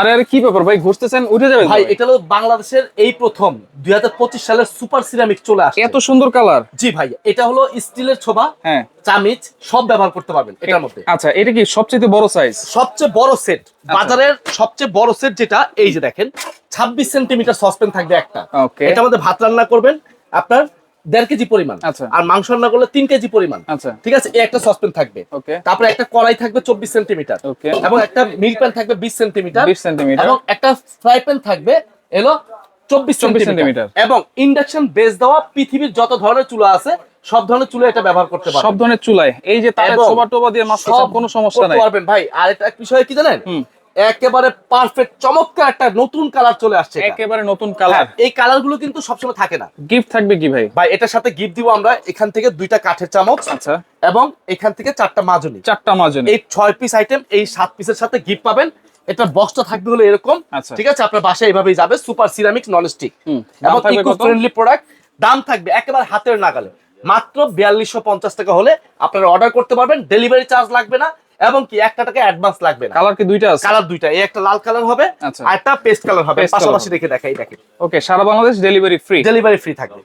আরে আরে কি ব্যাপার ভাই ঘুরতেছেন? উঠে যাবেন ভাই এটা হলো বাংলাদেশের এই প্রথম দুই সালের সুপার সিরামিক চলে আসছে। এত সুন্দর কালার। জি ভাই এটা হলো স্টিলের ছোবা হ্যাঁ। চামিচ সব ব্যবহার করতে পারবেন এটার মধ্যে। আচ্ছা এটা কি সবচেয়ে বড় সাইজ সবচেয়ে বড় সেট আচ্ছা। বাজারের সবচেয়ে বড় সেট যেটা এই যে দেখেন ছাব্বিশ সেন্টিমিটার সসপেন থাকবে একটা। এটার মধ্যে ভাত রান্না করবেন আপনার দেড় কেজি পরিমাণ। আচ্ছা। আর মাংস রান্না করলে তিন কেজি পরিমাণ। আচ্ছা। ঠিক আছে? একটা সসপেন থাকবে। তারপরে একটা কড়াই থাকবে চব্বিশ সেন্টিমিটার। এবং একটা মিল্ক প্যান থাকবে বিশ সেন্টিমিটার। 20 সেন্টিমিটার। এবং একটা ফ্রাই প্যান থাকবে এলো চব্বিশ 24 সেন্টিমিটার। এবং ইন্ডাকশন বেস দেওয়া পৃথিবীর যত ধরনের চুলা আছে সব ধরনের চুলা এটা ব্যবহার করতে পারবেন। সব ধরনের চুলায়। এই যে ছোবা টোবা দিয়ে মাছ কোনো সমস্যা নাই। পারবেন। ভাই আর একটা বিষয় কি জানেন। একেবারে পারফেক্ট চমৎকার একটা নতুন কালার চলে আসছে একেবারে নতুন কালার হ্যাঁ, এই কালারগুলো কিন্তু সবসময় থাকে না। গিফট থাকবে কি ভাই? ভাই এটার সাথে গিফট দিব আমরা এখান থেকে দুইটা কাঠের চামচ আচ্ছা। এবং এখান থেকে চারটা মাজনি। চারটা মাজন। এই ছয় পিস আইটেম এই সাত পিসের সাথে গিফট পাবেন। এটার বক্সটা থাকবে হলো এরকম। আচ্ছা। ঠিক আছে? আপনার বাসায় এভাবেই যাবে। সুপার সিরামিক নন স্টিক এবং ইকো ফ্রেন্ডলি প্রোডাক্ট দাম থাকবে একেবারে হাতের নাগালে। মাত্র বিয়াল্লিশশো পঞ্চাশ টাকা হলে আপনারা অর্ডার করতে পারবেন। ডেলিভারি চার্জ লাগবে না। এবং কি একটা টাকা অ্যাডভান্স লাগবে না। কালার কি দুইটা আছে? কালার দুইটা এই একটা লাল কালার হবে আচ্ছা। আর একটা পেস্ট কালার হবে। পাশাপাশি দেখে দেখাই দেখেন। ওকে সারা Bangladesh delivery free delivery free থাকবে।